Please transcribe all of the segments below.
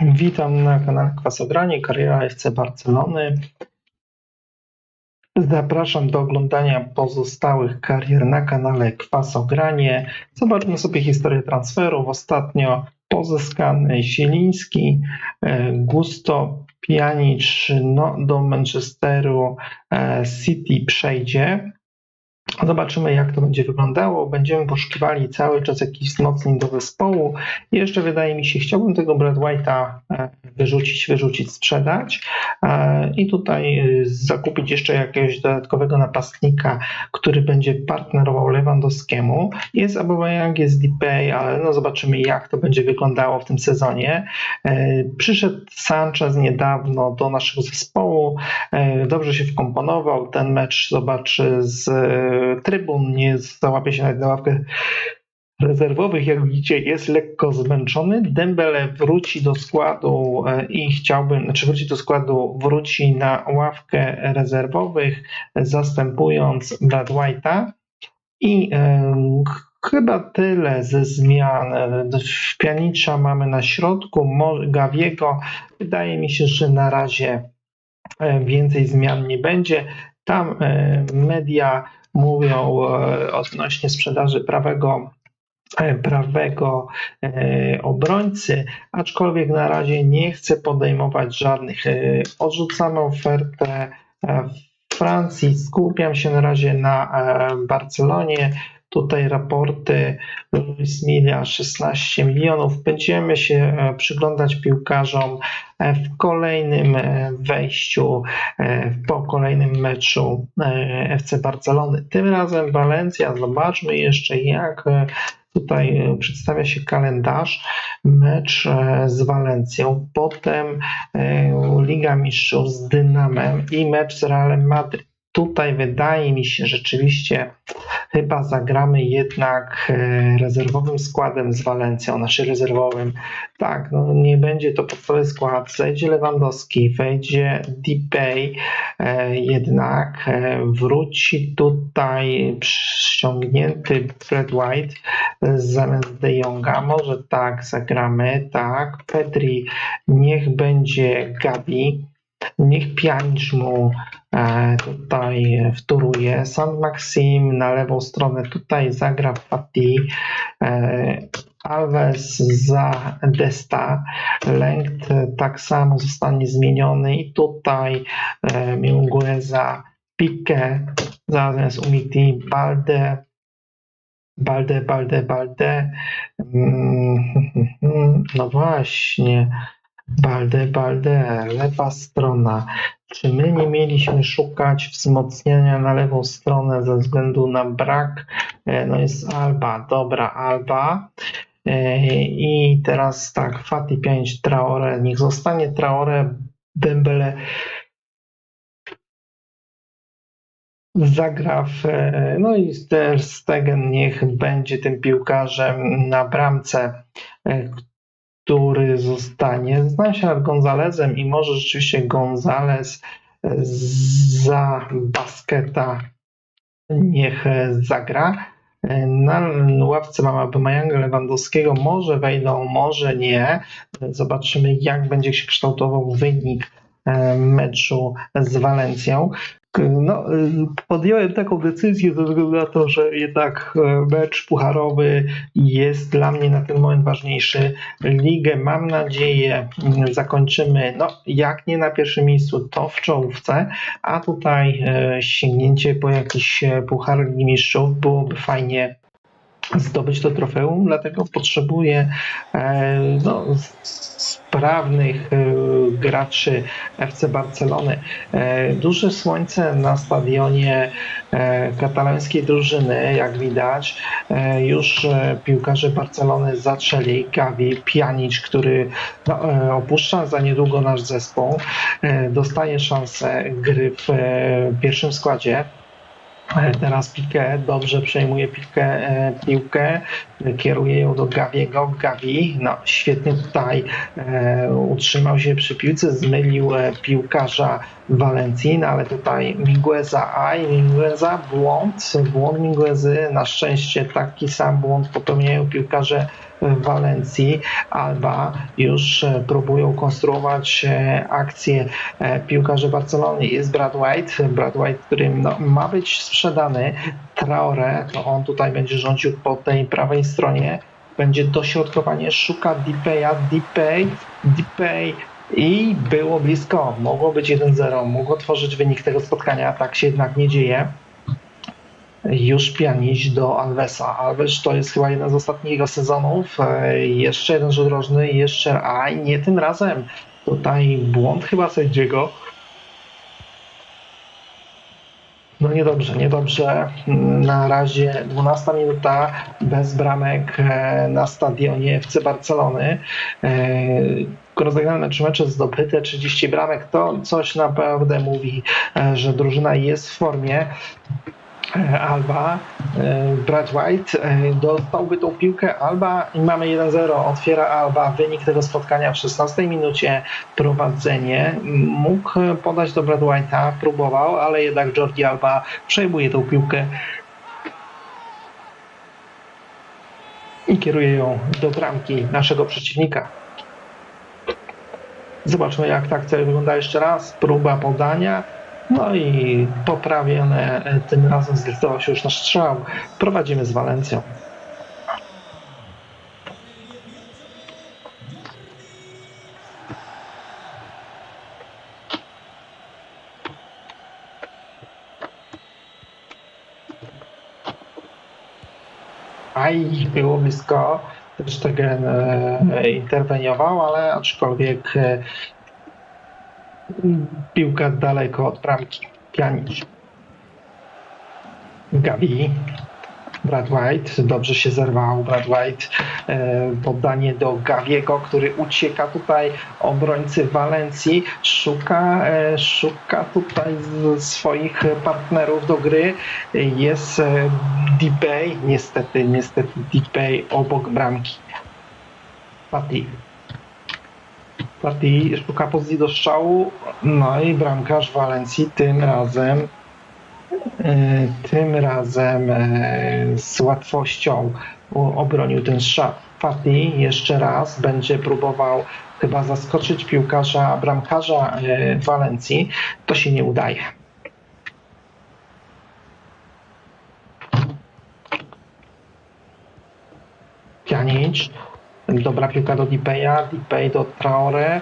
Witam na kanale Kwasobranie, kariera FC Barcelony. Zapraszam do oglądania pozostałych karier na kanale Kwasogranie. Zobaczmy sobie historię transferów. Ostatnio pozyskany Zieliński, e, Gusto Pjanic no, do Manchesteru e, City przejdzie. Zobaczymy, jak to będzie wyglądało. Będziemy poszukiwali cały czas jakichś wzmocnień do zespołu. I jeszcze wydaje mi się, chciałbym tego Brad White'a e, wyrzucić, wyrzucić, sprzedać e, i tutaj e, zakupić jeszcze jakiegoś dodatkowego napastnika, który będzie partnerował Lewandowskiemu. Jest Aubameyang, jest Depay, ale no zobaczymy, jak to będzie wyglądało w tym sezonie. Przyszedł Sanchez niedawno do naszego zespołu. Dobrze się wkomponował. Ten mecz zobaczy z trybun, nie załapie się nawet na ławkę rezerwowych, jak widzicie, jest lekko zmęczony. Dembele wróci do składu e, i chciałbym, znaczy wróci do składu, wróci na ławkę rezerwowych, zastępując Brad White'a. I e, chyba tyle ze zmian. W Pianicza mamy na środku, Gawiego. Wydaje mi się, że na razie e, więcej zmian nie będzie. Tam e, media mówią e, odnośnie sprzedaży prawego e, prawego obrońcy, aczkolwiek na razie nie chcę podejmować żadnych. Odrzucamy ofertę w Francji, skupiam się na razie na Barcelonie. Tutaj raporty Luis Milla 16 milionów. Będziemy się e, przyglądać piłkarzom e, w kolejnym e, wejściu, po kolejnym meczu FC Barcelony. Tym razem Walencja. Zobaczmy jeszcze jak Tutaj przedstawia się kalendarz, mecz z Walencją, potem Liga Mistrzów z Dynamem i mecz z Realem Madryt. Tutaj wydaje mi się rzeczywiście, chyba zagramy jednak e, rezerwowym składem z Walencją, naszym rezerwowym. Tak, no nie będzie to podstawowy skład, zejdzie Lewandowski, wejdzie Depay, e, jednak e, wróci tutaj ściągnięty Fred White zamiast De Jonga. Może tak zagramy, tak. Pedri niech będzie Gabi. Niech Pjanic mu tutaj wtóruje. San Maxim na lewą stronę tutaj zagra Fati. E, Alves za Desta. Lęgt tak samo zostanie zmieniony i tutaj e, Mingueza Pique zamiast Umiti Balde Balde, Balde, Balde. Mm, no właśnie. Balde, Balde, lewa strona. Czy my nie mieliśmy szukać wzmocnienia na lewą stronę ze względu na brak? E, no jest Alba, dobra, Alba. E, I teraz tak, Fati 5, Traore, niech zostanie Traore, Dembele zagra w, e, no i Ter Stegen niech będzie tym piłkarzem na bramce, który zostanie. Znam się nad Gonzalezem i może rzeczywiście Gonzalez za basketa niech zagra. Na ławce mamy Aubameyanga Lewandowskiego. Może wejdą, może nie. Zobaczymy, jak będzie się kształtował wynik e, meczu z Walencją. No, podjąłem taką decyzję ze względu na to, że jednak e, mecz pucharowy jest dla mnie na ten moment ważniejszy. Ligę mam nadzieję mm, zakończymy, no jak nie na pierwszym miejscu, to w czołówce, a tutaj e, sięgnięcie po jakiś e, puchar Mistrzów byłoby fajnie zdobyć to trofeum, dlatego potrzebuję no, sprawnych e, graczy FC Barcelony. E, duże słońce na stadionie e, katalońskiej drużyny, jak widać. Już piłkarze Barcelony zaczęli. Gavi, Pjanic, który no, opuszcza za niedługo nasz zespół, dostaje szansę gry w pierwszym składzie. Teraz Piqué dobrze przejmuje e, piłkę, kieruje ją do Gaviego. Gavi no, świetnie tutaj e, utrzymał się przy piłce, zmylił e, piłkarza Walencji, no ale tutaj Migueza A i Migueza błąd, błąd Miguezy, na szczęście taki sam błąd popełniają piłkarze w Walencji. Alba już e, próbują konstruować e, akcję e, piłkarze Barcelony. Jest Brad White, Brad White, który no, ma być sprzedany. Traore, to on tutaj będzie rządził po tej prawej stronie. Będzie dośrodkowanie, szuka Dipeya, Dipey, Dipey i było blisko. Mogło być 1-0, mogło tworzyć wynik tego spotkania, tak się jednak nie dzieje już pianić do Alvesa. Alves to jest chyba jeden z ostatnich jego sezonów. E, Jeszcze jeden rzut rożny, jeszcze, a nie tym razem. Tutaj błąd chyba sędziego. No niedobrze, niedobrze. Na razie 12 minuta bez bramek e, na stadionie FC Barcelony. E, Rozegrane trzy mecze zdobyte 30 bramek to coś naprawdę mówi, że drużyna jest w formie. Alba, e, Brad White e, dostałby tą piłkę Alba i mamy 1-0. Otwiera Alba wynik tego spotkania w 16 minucie. Prowadzenie mógł podać do Brad White'a, próbował, ale jednak Jordi Alba przejmuje tą piłkę i kieruje ją do bramki naszego przeciwnika. Zobaczmy jak ta akcja wygląda jeszcze raz. Próba podania. No i poprawione, e, tym razem zdecydował się już na strzał. Prowadzimy z Walencją. Aj, było blisko. Ter Stegen e, interweniował, ale aczkolwiek e, piłka daleko od bramki. Pjanic. Gavi. Brad White, dobrze się zerwał Brad White, e, poddanie do Gaviego, który ucieka tutaj obrońcy Walencji, szuka, e, szuka tutaj swoich partnerów do gry, jest e, Dipey, niestety, niestety Dipey obok bramki. Pati. Pati szuka pozycji do strzału, no i bramkarz Walencji tym razem E, tym razem e, z łatwością obronił ten strzał. Fati jeszcze raz będzie próbował chyba zaskoczyć piłkarza, bramkarza e, Walencji. To się nie udaje. Pjanic. Dobra piłka do Dipeya, Dipey do Traore.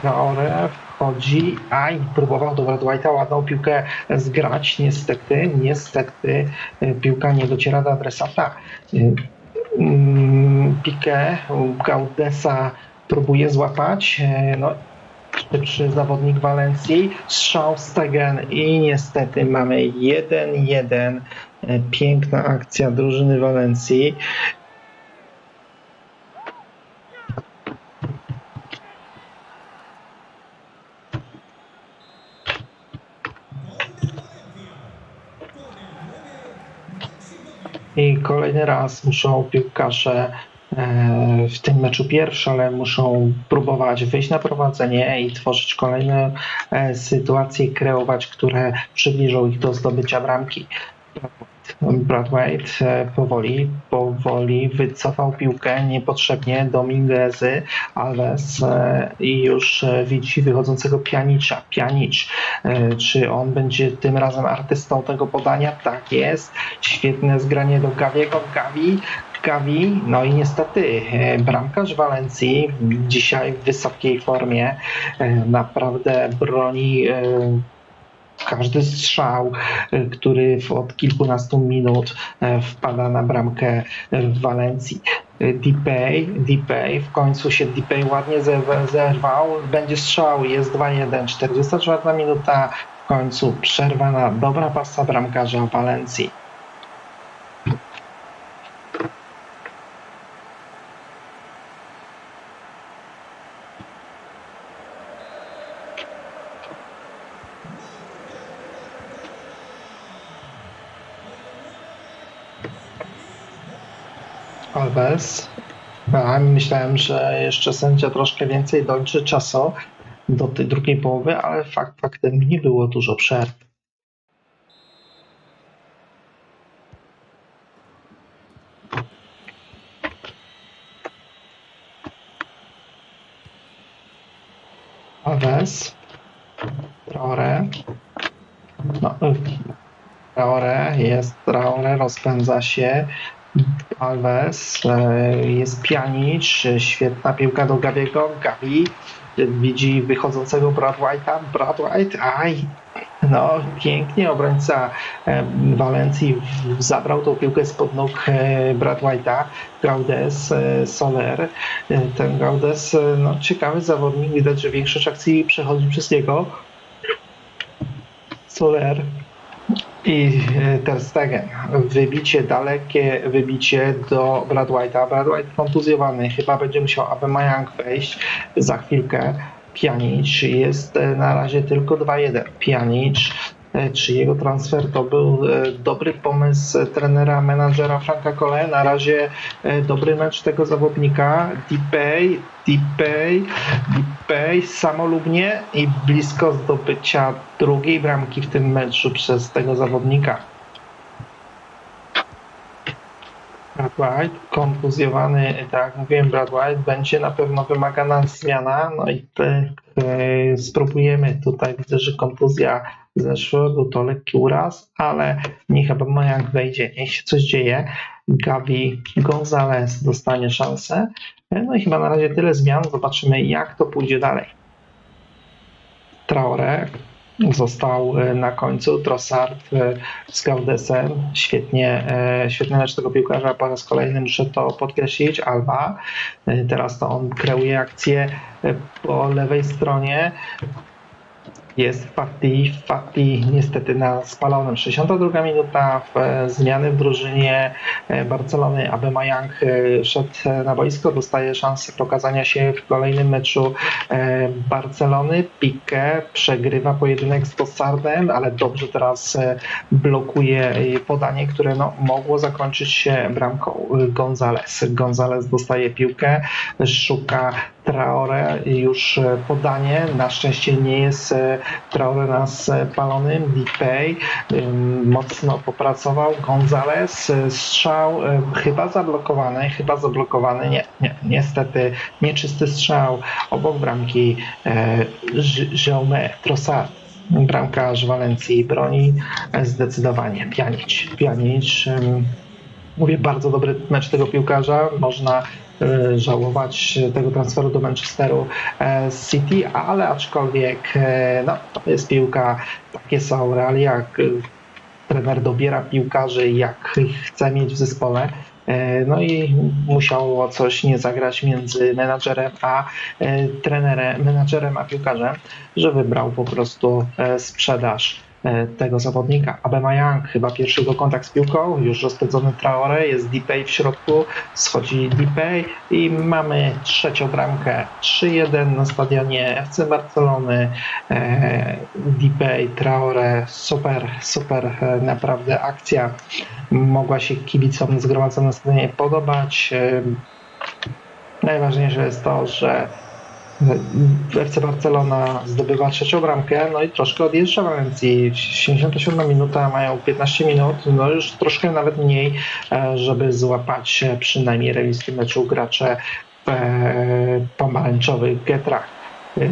Traore wchodzi, a próbował do White'a ładną piłkę zgrać. Niestety, niestety y, piłka nie dociera do adresata. Y, mm, Piqué Gaudesa próbuje złapać. y, No, szybszy zawodnik Walencji. Strzał Stegen i niestety mamy 1-1. Y, Piękna akcja drużyny Walencji. I kolejny raz muszą piłkarze e, w tym meczu pierwszy, ale muszą próbować wyjść na prowadzenie i tworzyć kolejne e, sytuacje kreować, które przybliżą ich do zdobycia bramki. Brad White powoli, powoli wycofał piłkę niepotrzebnie do Mingezy, Alves e, i już e, widzi wychodzącego Pianicza. Pianicz, e, czy on będzie tym razem artystą tego podania? Tak jest. Świetne zgranie do Gaviego. Gavi, Gavi, no i niestety bramkarz Walencji dzisiaj w wysokiej formie naprawdę broni każdy strzał, e, który od kilkunastu minut e, wpada na bramkę w Walencji. Dipey, Dipey, w końcu się Dipey ładnie zerw- zerwał, będzie strzał, jest 2-1, 44 minuta, w końcu przerwana, dobra pasa bramkarza Walencji. Alves. A, myślałem, że jeszcze sędzia troszkę więcej dojrzy czasu, do tej drugiej połowy, ale fakt faktem nie było dużo przerw. Alves, Traore, no, Traore, jest Traore, rozpędza się, Alves, e, jest Pjanic, e, świetna piłka do Gabiego, Gabi e, widzi wychodzącego Brad White'a, Brad White, aj, no pięknie obrońca Walencji zabrał tą piłkę spod nóg Brad White'a, Gaudes, Soler, ten Gaudes, no ciekawy zawodnik, widać, że większość akcji przechodzi przez niego, Soler, i e, Ter Stegen. Wybicie dalekie, wybicie do Brad White'a. Brad White kontuzjowany, chyba będzie musiał Aubameyang wejść za chwilkę. Pjanic jest e, na razie tylko 2-1. Pjanic, e, czy jego transfer to był e, dobry pomysł trenera, menadżera Franka Cole? Na razie e, dobry mecz tego zawodnika. Dipay, Dipay, Dipay samolubnie i blisko zdobycia drugiej bramki w tym meczu przez tego zawodnika. Brad White, kontuzjowany, tak mówiłem, Brad White, będzie na pewno wymagana zmiana, no i e, spróbujemy tutaj, widzę, że kontuzja zeszła, był to lekki uraz, ale niech Aubameyang wejdzie, niech się coś dzieje, Gabi Gonzalez dostanie szansę, no i chyba na razie tyle zmian, zobaczymy jak to pójdzie dalej. Traore został e, na końcu, Trossard e, z Gaudesem, świetnie, e, świetny mecz tego piłkarza, po raz kolejny muszę to podkreślić, Alba, teraz to on kreuje akcję po lewej stronie, jest Fati, Fati niestety na spalonym. 62 minuta, w, e, zmiany w drużynie e, Barcelony. Aubameyang e, szedł na boisko, dostaje szansę pokazania się w kolejnym meczu Barcelony. Pique przegrywa pojedynek z Tossardem, ale dobrze teraz blokuje podanie, które no, mogło zakończyć się bramką Gonzalez. Gonzalez dostaje piłkę, szuka Traore już podanie. Na szczęście nie jest e, Traore na spalonym. Dipay ym, mocno popracował. Gonzalez e, strzał e, chyba zablokowany, chyba zablokowany. Nie, nie, niestety nieczysty strzał obok bramki e, Jaume Trossard. Bramkarz Walencji broni e, zdecydowanie. Pjanic ym, Mówię, bardzo dobry mecz tego piłkarza. Można e, żałować tego transferu do Manchesteru e, City, ale aczkolwiek e, no, to jest piłka, takie są realia. Trener dobiera piłkarzy, jak chce mieć w zespole. E, No i musiało coś nie zagrać między menadżerem a trenerem, menadżerem a piłkarzem, że wybrał po prostu sprzedaż tego zawodnika. Aubameyang chyba pierwszy jego kontakt z piłką, już rozpędzony Traore, jest Dipay w środku, schodzi Dipay i mamy trzecią bramkę 3-1 na stadionie FC Barcelony. E, Dipay, Traore, super, super e, naprawdę akcja. Mogła się kibicom zgromadzonym na stadionie podobać. E, Najważniejsze jest to, że FC Barcelona zdobywa trzecią bramkę, no i troszkę odjeżdża Walencji. 77 minuta, mają 15 minut, no już troszkę nawet mniej, e, żeby złapać e, przynajmniej remis w meczu gracze w e, pomarańczowych getrach. E,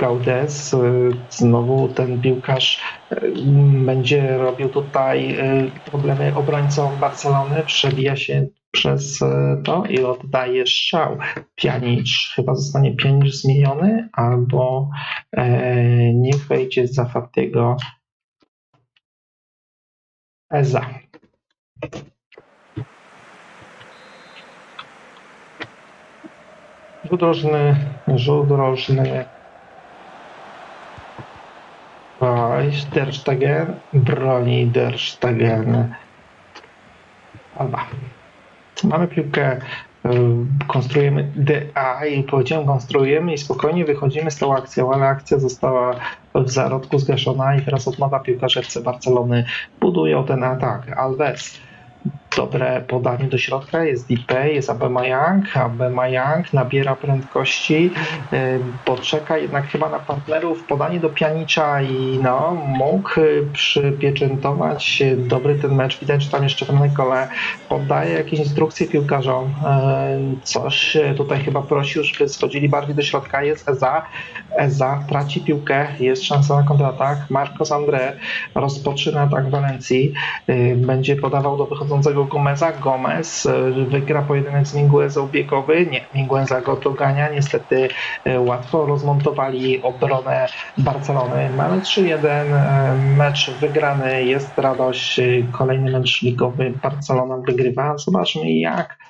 Gaudes, e, znowu ten piłkarz e, będzie robił tutaj e, problemy obrońcom Barcelony, przebija się przez e, to i oddaje strzał. Pianicz, chyba zostanie Pianicz zmieniony, albo e, niech wejdzie za Fatiego Eza. Rzut rożny, rzut rożny. Oj, Der Stegen, broni Der Stegen. Alba. Mamy piłkę, y, konstruujemy DA i powiedziałem konstruujemy i spokojnie wychodzimy z tą akcją, ale akcja została w zarodku zgaszona i teraz od nowa piłkarze FC Barcelony budują ten atak. Alves dobre podanie do środka, jest DP, jest Abemayang, Abemayang nabiera prędkości, y, poczeka jednak chyba na partnerów, podanie do Pianicza i no, mógł y, przypieczętować y, dobry ten mecz, widać, że tam jeszcze w Nikole poddaje jakieś instrukcje piłkarzom, coś tutaj chyba prosił, żeby schodzili bardziej do środka, jest Eza, Eza traci piłkę, jest szansa na kontratak, Marcos André rozpoczyna atak Walencji, będzie podawał do wychodzącego Gomeza, Gomez y, wygra pojedynek z Minguezą biegowy, nie, Mingueza go dogania, niestety y, łatwo rozmontowali obronę Barcelony, mamy 3-1, y, mecz wygrany, jest radość, kolejny mecz ligowy, Barcelona wygrywa, zobaczmy jak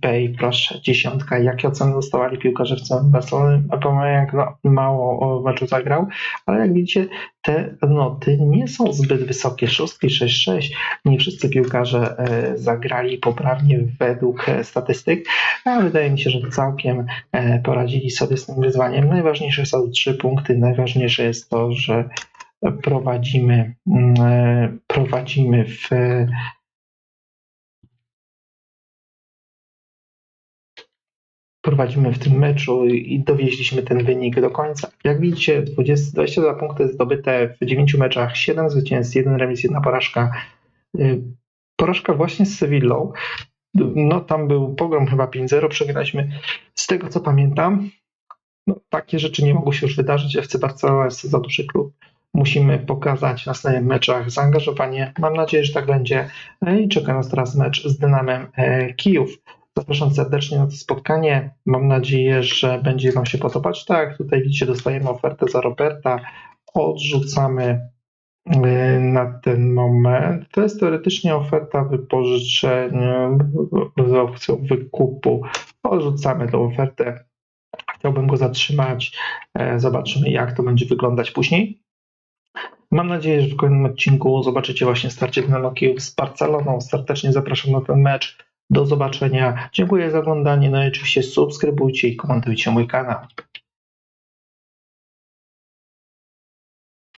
Pay, proszę, dziesiątka. Jakie oceny dostawali piłkarze w całym Barcelony? Aubameyang no, mało meczu zagrał, ale jak widzicie, te noty nie są zbyt wysokie. Szóstki 6-6. Nie wszyscy piłkarze e, zagrali poprawnie według e, statystyk, a wydaje mi się, że całkiem e, poradzili sobie z tym wyzwaniem. Najważniejsze są trzy punkty. Najważniejsze jest to, że prowadzimy, mm, prowadzimy w prowadzimy w tym meczu i dowieźliśmy ten wynik do końca. Jak widzicie, 20, 22 punkty zdobyte w 9 meczach, 7 zwycięstw, 1 remis, 1 porażka. Y, Porażka właśnie z Sevillą. No tam był pogrom chyba 5-0, przegraliśmy. Z tego co pamiętam, no, takie rzeczy nie mogły się już wydarzyć. FC Barcelona jest za duży klub. Musimy pokazać w następnych meczach zaangażowanie. Mam nadzieję, że tak będzie. No I czeka nas teraz mecz z Dynamem e, Kijów. Zapraszam serdecznie na to spotkanie. Mam nadzieję, że będzie Wam się podobać. Tak, tutaj widzicie, dostajemy ofertę za Roberta. Odrzucamy e, na ten moment. To jest teoretycznie oferta wypożyczenia z opcją wykupu. Odrzucamy tę ofertę. Chciałbym go zatrzymać. E, Zobaczymy, jak to będzie wyglądać później. Mam nadzieję, że w kolejnym odcinku zobaczycie właśnie starcie Dynamo Kijów z Barceloną. Serdecznie zapraszam na ten mecz. Do zobaczenia. Dziękuję za oglądanie. No i oczywiście subskrybujcie i komentujcie mój kanał.